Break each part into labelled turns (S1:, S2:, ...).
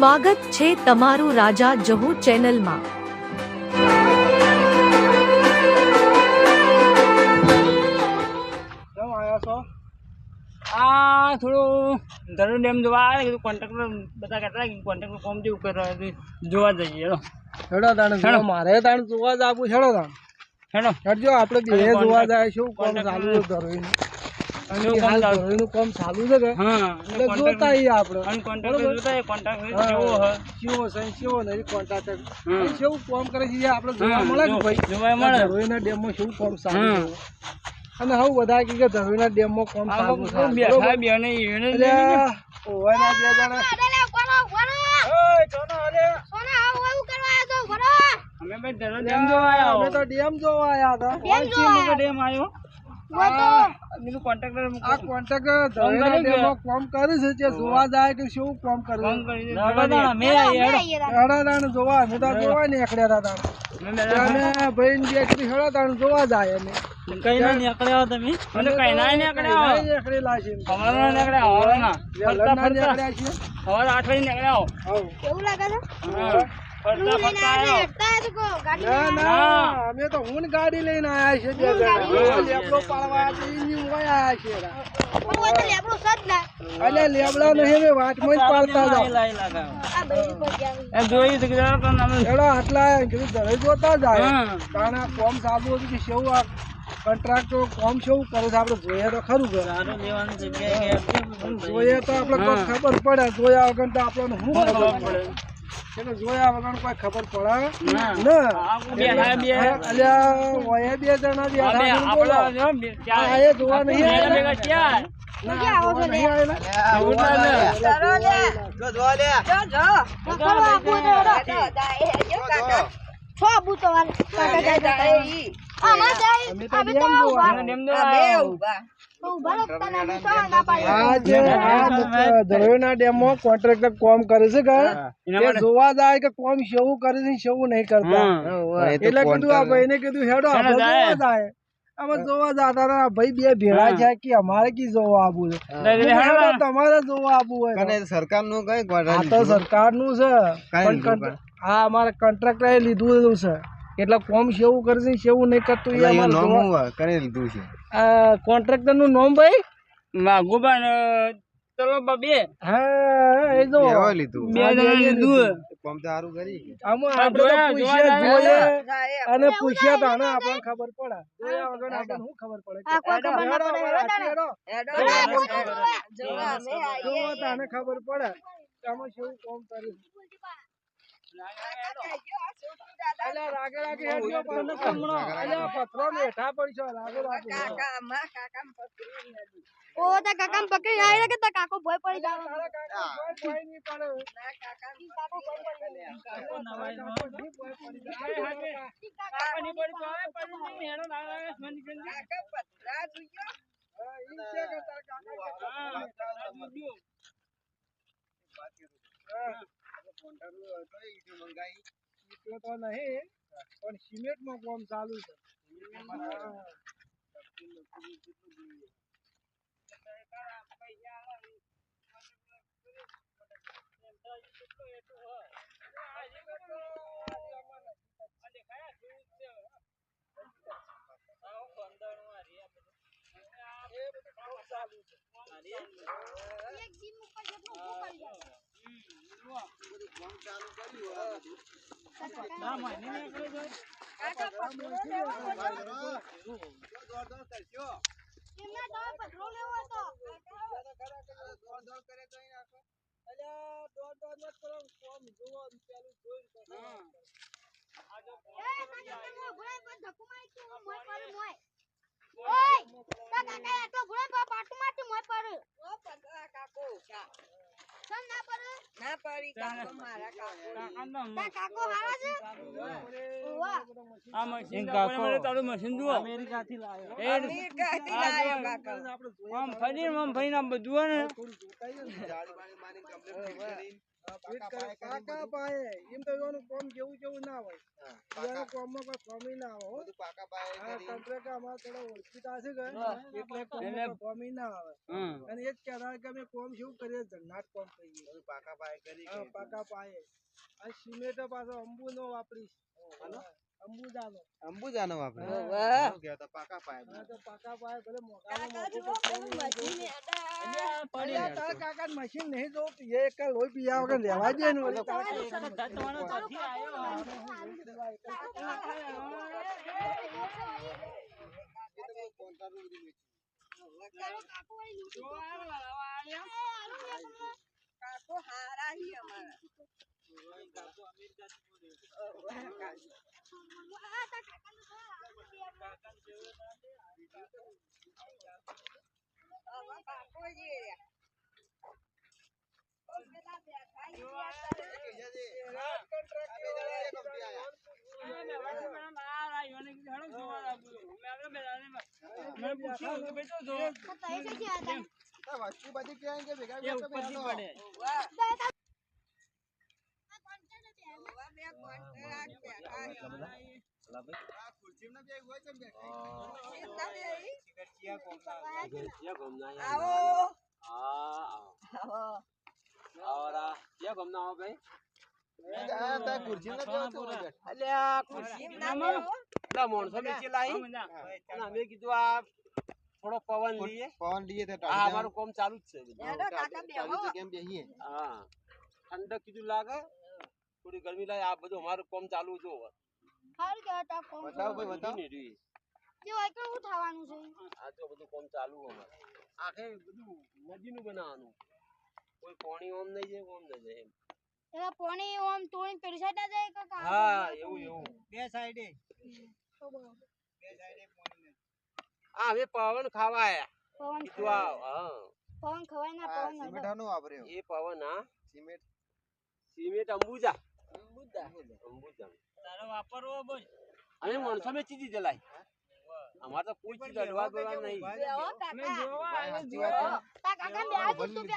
S1: સ્વાગત છે તમારું રાજા જહુ ચેનલમાં.
S2: આ થોડું ધરુ ડેમ જોવા આવે કીધું કોન્ટ્રાક્ટર બધા કહેતા કે કોન્ટ્રાક્ટર ફોર્મ જેવું કરે જોવા જઈએ હેડો
S3: હેડો તાણ હેડો મારે તાણ જોવા જ આપું હેડો તાણ.
S2: હેડો
S3: હેડજો આપણે બે જોવા જાય શું કોણ ચાલુ
S2: શું કામ ચાલુ?
S3: ધરોઈનું કામ ચાલુ છે કે? એટલે જોતા આપણે.
S2: અને કોન્ટ્રાક્ટર જોતા એ કોન્ટ્રાક્ટર કેવો હે
S3: કેવો છે કેવો નહીં કોન્ટ્રાક્ટર કેવું કામ કરે છે આપણે જોવા મળે કે ભાઈ?
S2: જોવા મળે.
S3: ધરોઈના ડેમમાં શું કામ ચાલુ અને હવે બધા કે ધરોઈના ડેમમાં કામ
S2: આ
S3: છે.
S2: બેઠા બે ને એને
S3: ઓવાના બે જણા. ઓય, ચોનો હાલે?
S2: અમે ભાઈ ધરુ ડેમ જોવા આવ્યા
S3: અમે તો ડેમ જોવા આવ્યા હતા.
S2: પાંચી મુકે ડેમ આવ્યો. કોન્ટ્રાક્ટર
S3: આ કોન્ટ્રાક્ટર?
S2: કરે
S3: છે જોવા જાય કે શું કામ કરે. છે
S2: જોવા. અમે
S3: તો જોવા ને એકડ્યા
S2: અમે
S3: અને ભાઈ બે કીધું હેડા તાણ જોવા જાય અમે
S2: કઈ ના નીકળ્યા તમે? અમે કઈ ના નીકળ્યા હો.
S3: છે
S2: અમારો નીકળ્યા હવારો ફરતા ફરતા.
S3: નીકળ્યા
S2: આઠ વાગે નીકળ્યા. ફરતા ફરતા આવ્યો.
S3: ના ના અમે તો હું ગાડી લઈને આયા છે બે જણા લેબડો પાડવા આયા હોય આયા છે અલે લેબડા નહીં અમે વાટમાં જ પાડતા
S2: જોયું અમે.
S3: આટલા કીધું ઘરે જોતા. કારણ આ કોમ સાબુ હતું કે શું આ કોન્ટ્રાક્ટર કોમ શું કરે છે આપણે જોઈએ તો ખરું
S2: ગયા.
S3: જોઈએ તો આપણે ખબર પડે જોયા વગર તો આપણને શું ખબર પડે. એટલે જોયા વગર કોઈ ખબર પડે?
S2: ના.
S3: ના.
S2: બે.
S3: અલ્યા બે. જણા
S2: બે
S3: જોવા. નહીં. અમે તો બેન જોવા.
S2: અને ડેમ જોવા આવ્યો.
S3: આ જે આ ધરોઈના ડેમમાં કોન્ટ્રાક્ટર કોમ કરે છે કે?
S2: એના
S3: એ
S2: માટે-
S3: જોવા જાય કે કોમ શેવું કરે છે શેવું નહીં કરતા. એટલે કીધું આ ભાઈને કીધું હેડો જોવા જાય. અમે જોવા જતા હતા ભાઈ બે ભેળા છે કે અમારે કી જોવા આવવું છે? તમારે જોવા આવવું હોય
S4: સરકારનું કઈ
S3: આ તો છે. પણ
S4: લીધું
S3: કન્ટ- આ અમારે કોન્ટ્રાક્ટર લીધું છે. એટલે કોમ સેવું કરશે સેવું નહીં કરતું એ
S4: કરી લીધું છે?
S3: આ કોન્ટ્રાક્ટરનું નોમ ભાઈ?
S2: ને ચલો બે
S3: હા એ જો.
S4: લીધું.
S2: બે લીધું.
S4: કોમ તો સારું કરી.
S3: આમાં તો પૂછ્યા જોઈએ. અને પૂછ્યા તો આને આપણને ખબર પડે. જોયા વગર આપણને શું ખબર પડે? કે? હેડો, હેડો, હેડો. જોવો તો આને ખબર પડે. આમાં શું કોમ કર્યું? રાગે
S5: પકડી આવી કે કાકો ભય પડી
S3: તારા કાકા
S2: તો આવે, આવે,
S3: તો નહીં પણ સિમેન્ટમાં કામ ચાલુ છે
S5: એક જીમ ઉપર જેટલું ઊભું કરી જાય તા કાકા પર મારી તું હું મોય પર મોય ઓય તા કાકા એટલો પર સમ ના પર
S2: કાકાનો
S5: તા કાકો. હારા છે? ઓવા
S2: આ મશીન કાકો. મને તારું મશીન જુઓ.
S3: અમેરિકાથી લાવ્યો.
S2: એ આ જો. આમ ફરીને આમ ફરીને આમ બધું ને.
S3: થોડું ને. કરે. પાકા પાયે એમ તો એનું કોમ જેવું જેવું ના હોય. એના કોમમાં કોઈ કોમી ના આવે હો.
S4: બધું પાકા પાયે
S3: આ
S4: કરી.
S3: અમારે થોડા ઓળખીતા છે કે એટલે કોમમાં કોમી ના આવે. અને એ જ કહેતા કે અમે કોમ શું કરીએ જન્નાટ કોમ કરીએ.
S4: બધું પાકા પાયે કરી
S3: પાકા પાયે. આ સિમેન્ટ પાછો અંબુ નો વાપરીશ અંબુજાનો
S4: અંબુજાનો વાપરે.
S6: ઓવે.
S4: શું કહેતા પાકા પાયે
S3: તો પાકા પાયે ભલે
S6: મશીન
S3: મશીન નહીં એ એક લોહી વગર દે ને
S2: આવ્યો.
S5: કાકો હારા
S6: હી અમારા.
S4: વસ્તુ બધી ક્યાં ભેગા
S2: પડે
S6: વાહ.
S5: તા? આ કોન્ટ્રાક્ટર છે.
S6: હવે બે કોન્ટ્રાક્ટ બેઠા હી.
S4: આ ખુરશીમાં બે હોય છે ને
S6: બે હી?
S5: પકવાયા છે ને.
S6: આવો આવો
S4: આ તાર ખુરશીમાં બે હોય તો હોય બેઠા.
S7: અલ્યા ખુરશી
S6: એમ ના બેહો.
S7: પેલા માણસો બેસી લાઈ
S2: હા, મજા.
S7: અને અમે કીધું આ થોડો પવન લઈએ
S4: પવન લઈએ
S7: અમારું કામ ચાલુ જ છે બધું.
S4: જગ્યામાં બેસીએ.
S7: હા ઠંડક કીધું લાગે થોડી ગરમી લાગે આ બધું અમારું કોમ ચાલુ જો
S5: હારું કહેવાય તાર કોમ
S4: બતાવો ભાઈ બતાવો.
S5: જે હોય કે હું થવાનું છે?
S7: આ તો બધું કોમ ચાલુ અમારે. આખે બધું નદીનું બનાવવાનું. કોઈ પાણી ઓમ નહીં જાય ઓમ નહીં જાય એમ.
S5: પોણી ઓમ તોડી પેલી સાઈડ ના જાય કે કાં
S7: હા એવું એવું.
S3: બે સાઈડે
S5: તો બરોબર.
S7: આ હવે પવન ખાવા આયા
S5: પવન
S7: ખાવા હા.
S5: પવન ખવાય ના પવન
S4: સિમેન્ટ વાપર્યો.
S7: એ પવન હા.
S4: સિમેન્ટ.
S7: સિમેન્ટ. અંબુજા.
S2: તારે વાપરવો બોલ.
S7: અને માણસો મેં ચીજી જલાય. અમારે તો કોઈ ચીજ અડવા દોવા નહીં.
S2: અમે
S5: આ તું તે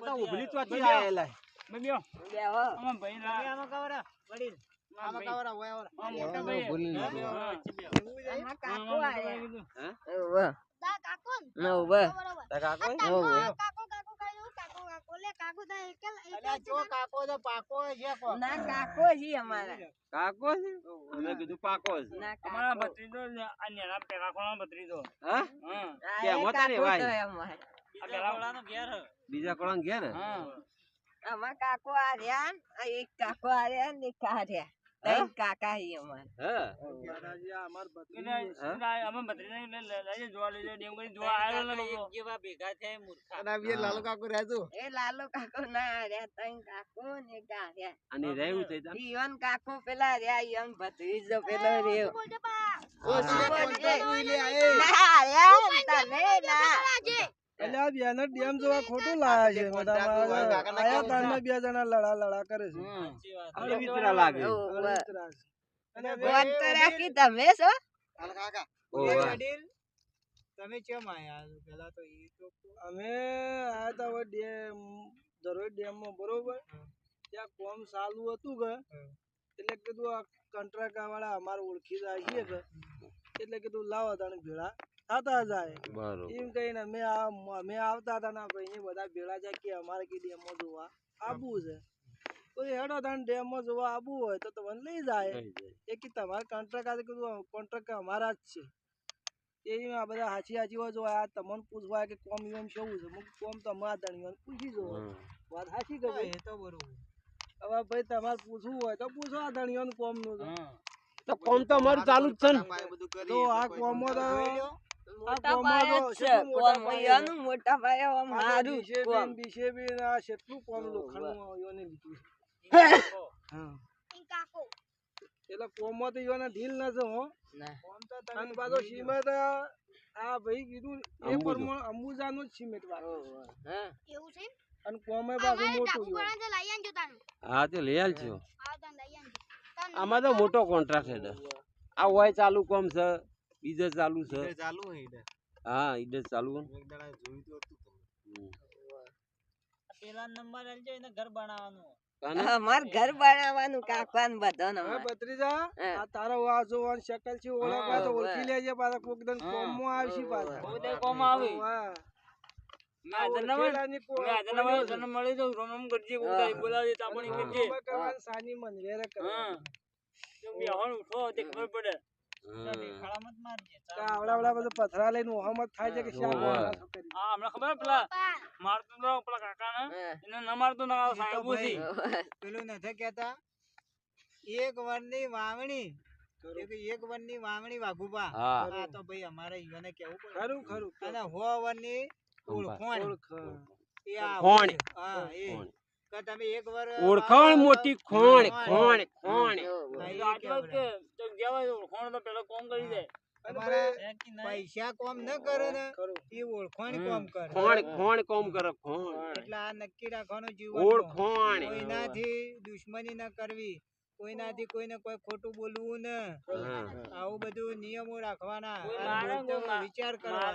S7: તો. ઉભલી
S2: આવ્યો.
S7: ચોથી આયેલા.
S2: બે બેહો.
S6: બેહો.
S2: ભાઈ રા- આમાં
S4: કવરા.
S5: તો
S7: તા કાકો?
S5: કાકો કાકો કાકો તો એકલ
S6: ના કાકો જી અમારા.
S7: કાકો છે? અમે કીધું પાકો છે
S2: અમારા ભત્રીજો આ નેના પેલા ખોળાનો ભત્રીજો.
S7: હા?
S2: હા.
S6: આ
S7: કેમ
S6: એ
S7: હતા ને
S6: કાકો
S7: ભાઈ?
S2: આ પેલા ખોળાનો ઘેર
S7: બીજા કોણ ઘેર?
S2: હા.
S6: આમાં કાકો આ રહ્યા એક કાકો આ રહ્યા ને એક આ રહ્યા. ત્રણ કાકા
S7: હી
S3: અમાર.
S2: હા? અમે ભત્રીજાને લઈ- જોવા લઈ જાય. ડેમ કરીને જોવા ભેગા થાય મૂર્ખા.
S4: અને આ લાલો કાકો રહેજો.
S6: એ લાલો કાકો ના રહ્યા ત્રણ કાકો ને એક
S7: અને રહેવું થઈ તા
S6: ઈવન કાકો પેલા રહ્યા ઈવન ભત્રીજો પેલો રહ્યો.
S4: ઓ આ એ.
S6: ના રહ્યા ને તમે ના
S5: આજે
S3: એટલે આ બેનર ડેમ જોવા ખોટું લાયા છે બધા
S4: હોય, કાકાના
S3: આયા તાણમાં બે જણા લડા લડા કરે છે.
S7: અરે મિત્ર લાગે.
S6: ઓવે.
S3: અરે ત્રાસ. અને બે-
S6: ફોન તો છો.
S3: અમે આયા તા હવે ડેમ ડેમમાં બરોબર? ત્યાં કોમ ચાલુ હતું કે એટલે કીધું આ કંટ્રાક્ટર વાળા અમારે ઓળખી જાય કે એટલે કીધું લાવો તને ભેળા. થતા જાય. એમ કહીને અમે આ- આવતા હતા ના ભાઈ બધા ભેળા છે કે અમારે કે ડેમો જોવા આવવું છે. તો હેડો તને ડેમો જોવા આવવું હોય તો તમને લઈ જાય. એ કે તમારે કોન્ટ્રાક્ટ આજે કીધું કોન્ટ્રાક્ટ અમારા જ છે. એ આ બધા હાચી હાચી હોય. જો આ તમને પૂછવા કે કોમ એમ શું છે. મુક કોમ તો અમારા ધણી પૂછી જો વાત હાચી કે ભાઈ હવે ભાઈ તમારે પૂછવું હોય તો પૂછો આ ધણીઓને કોમનું તો.
S7: તો કોમ તો અમારું ચાલુ જ છે ને.
S4: બધું
S3: તો આ કોમો તો
S6: મોટા
S3: તો
S6: છે. કોમ
S3: પાયે
S6: મોટા પાયે આમ હારું જ કોમ.
S3: ને બીજેપી ને કેટલું કોમ લોખંડનું યોને લીધું હા.
S5: કાકો
S3: એટલે કોમમાં તો યોને ઢીલ ન છે હો.
S6: ના.
S3: અને પાછો સિમેન્ટ આ ભાઈ કીધું એ
S7: અંબુજો.
S3: અંબુજાનું જ સિમેન્ટ વાળો
S6: હા.
S5: એવું છે
S3: અને કોમે
S5: બાજુ
S3: મોટું
S5: તો તાનું.
S7: હા તે લઈ છો
S5: તાન તાન
S7: આમાં તો મોટો કોન્ટ્રાક્ટ છે. આ હોય ચાલુ કોમ છે. બીજે ચાલુ છે.
S4: ચાલુ ઈડર.
S7: હા ઈડે ચાલુ.
S4: એક દાડા જોયું તો હતું પેલા
S7: નંબર આલજો
S6: એને ઘર બનાવવાનું. કાકા ને બધાને.
S3: હવે ભત્રીજા
S6: હા.
S3: આ તારો વાહ જોવાન શકલ છે ઓળખવા તો ઓળખી લેજે પાછા કોક દન
S6: હા,
S3: કોમમાં આવશે પાછા.
S2: બધે કોમ આવે
S3: વાહ.
S2: મેં હાજર ના હોય
S3: ઓળખેલાની કો-
S2: મેં હાજર ના હોય તને મળી જાઉં રોમ રોમ કરજે કોક દાડે બોલાવજે તાપણી
S3: હા.
S2: કરજે
S3: આમાં કરવાનું સાની મનવેરે કરવાનું.
S2: હા તો બેહવાનું ઉઠો તે ખબર પડે
S7: હમ.
S3: તો આવડા આવડા બધું પથરા લઈને ઓહામત થાય છે કે શા
S7: ઓવે.
S3: ગોળા છો કરી.
S2: હા હમણાં ખબર પેલા મારતો તો પેલા કાકા ને એને ન મારતો ના સાહેબથી
S8: પેલું નથી કેતા એક વરની વાવણી. એક વાવણી વાઘુબા.
S7: હા.
S8: તો ભાઈ અમારે ઈવને કેવું પડે.
S3: ખરું ખરું
S8: અને હો વરની ઓળખોણ.
S3: ઓળખ.
S8: એ આ
S7: ખોણ.
S8: હા એ. કે તમે એક વર
S7: ઓળખાણ મોટી
S8: ખોણ
S7: ખોણ.
S8: ખોણ.
S7: ખોણ. ખોણ
S8: હા, એ
S2: આટલો જ
S8: કહેવાય.
S2: કે તો પેલો કોમ કરી દે.
S8: પૈસા કોમ ન કરે ને એ ઓળખોણ કોમ કરે.
S7: ખોણ ખોણ કોમ કરે ખોણ.
S8: એટલે આ નક્કી રાખવાનું જીવન
S7: ઓળખોણ
S8: એનાથી દુશ્મની ન કરવી. કોઈનાથી કોઈને કોઈ ખોટું બોલવું ને આવું બધું નિયમો રાખવાના. વિચાર
S2: કરવા.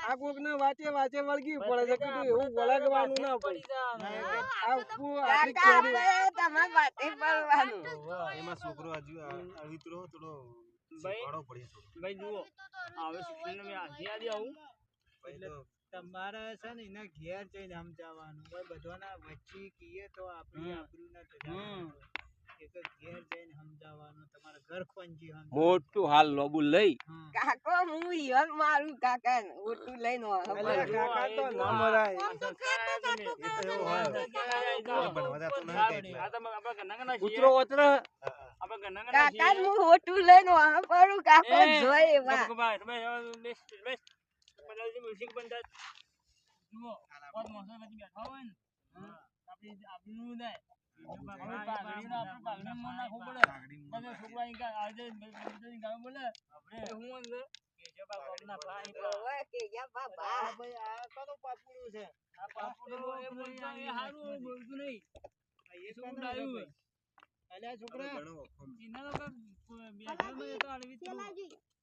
S2: આ
S3: વાંચે વાંચે વળગી પડે છે એવું વળગવાનું ના પડે.
S6: કાકા
S4: એમાં છોકરો હજુ થોડો
S2: ભાઈ ભાઈ જુઓ. હવે શિક્ષણ મેં આજે આજે આવું.
S8: તમારે છે ને એના ઘેર જઈને સમજાવવાનું ભાઈ બધાના વચ્ચે કીએ તો આપણી. આબરૂ ના
S2: હમ.
S8: એ તો ઘેર જઈને સમજાવવાનું તમારા ઘર ખોંજી સમજાવવાનું.
S7: મોટું હાલ લોબુ લઈ.
S6: કાકો હું ઈવન મારું કાકા.
S3: કાકા તો ના મરાય.
S7: કૂતરો ઓતરે
S6: કાકા ઓટું લઈ નો પડું કાકો જોઈ એવા.
S2: બધાજી મ્યુઝિક બંધ. જુઓ, પાંચ માણસો વચ્ચે બેઠા હોય ને, આપણી આપણું થાય. છોકરા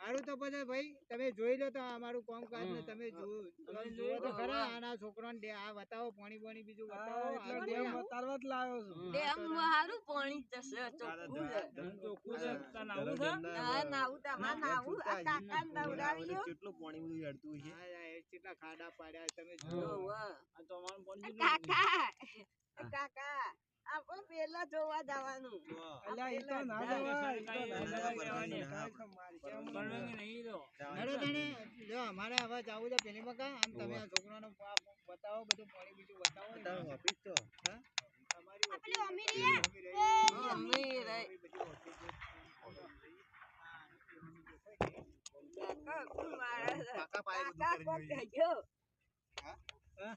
S8: સારું
S3: તો
S8: પછી ભાઈ તમે જોઈ લો તો આ અમારું કામકાજ ને તમે જો
S2: તમે
S8: તમે
S2: જોઈ
S8: જુઓ તો ખરા. આના છોકરાને દે- આ બતાવો પાણી પાણી બીજું બતાવો
S3: એટલે ડેમ
S8: જોયા.
S3: બતાવવા જ લાવ્યો છું.
S6: ડેમ હારું પાણી જશે ચોખ્ખું છે
S2: ચોખ્ખું છે. છે?
S6: ના નાવું તમારે નાવું આ કાકા નવડાવ્યો
S4: કેટલું પાણી બધું હેડતું છે?
S8: હા આ કેટલા ખાડા પાડ્યા તમે
S6: જોયો
S2: આ તો અમારું પાણી
S6: કાકા કાકા. આપણે પેલા જોવા જવાનું.
S3: અલ્યા તો ના જવાય,
S8: જો અમારે હવે જવું છે પેલી મકા. આમ તમે આ છોકરાનો બતાવો બધું પાણી બીજું બતાવો.
S4: ઓફિસ તો.
S8: તમારી.
S6: કાકા?
S4: કાકા બધું કરી કાકા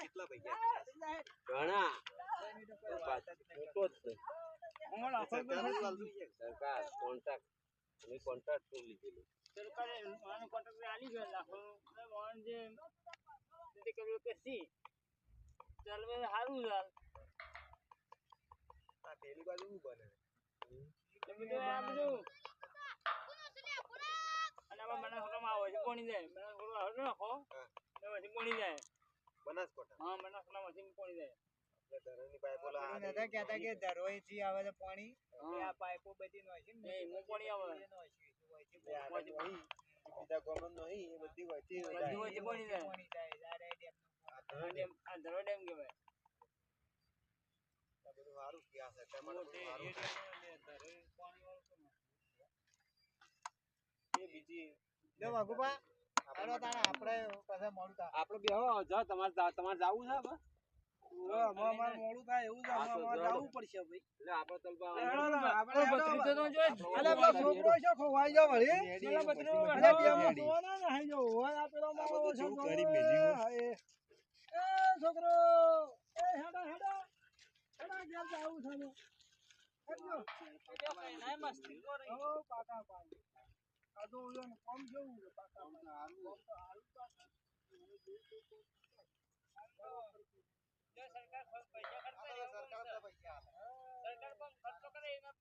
S4: કેટલા પૈસા
S7: ઘણા.
S4: સરકાર
S7: કોન્ટ્રાક્ટ અમે કોન્ટ્રાક્ટ લીધેલું
S2: સરકારે contract આલી ગયો લાખો. મોહન જે કર્યું કે સી. ચાલ.
S4: પેલી બાજુ શું બને.
S2: તો આ બધું. અને આમાં બનાસકાંઠામાં આવે છે પોણી જાય. બનાસકાંઠા હારું નાખો. એટલે પછી જાય.
S4: બનાસકોટા
S2: હા બનાસકાંઠામાંથી પોણી જાય.
S4: એટલે પાઇપો લા
S8: નતા કહેતા કે ધરોઈથી આવે છે પાણી આ પાઇપો બધી નોખી ને
S2: એ પાણી આવે.
S8: એ નોખી. વચ્ચે
S4: એ આ બાજુ નહીં, બીજા ગામમાં નહીં, એ બધી વચ્ચે
S2: બધી વચ્ચે પોણી જાય.
S8: પાણી જાય. ડેમ.
S2: ડેમ. આ ધરો ડેમ કહેવાય.
S4: બધું સારું ક્યાં છે ટમાટર
S2: મોટે
S4: બધું
S2: એ
S4: સારું
S2: ડેમ એટલે ધરો પાણી વાળું
S4: એ બીજી
S8: જો વાઘુબા હેડો તાણે આપણે પછી મોડું થાય
S7: આપણે બે હો તમારે તમારે જાવું છે હવે?
S2: જ.
S3: છોકરો જો, હેડો, હેડો. હેડો, ઘેર જાવું છે
S2: મસ્તી કરે.
S3: કાદો ઓલાને કોમ જવું છે પાકા હારું હારું સરકાર સરકાર પૈસા સરકાર પણ ખર્ચો કરે એના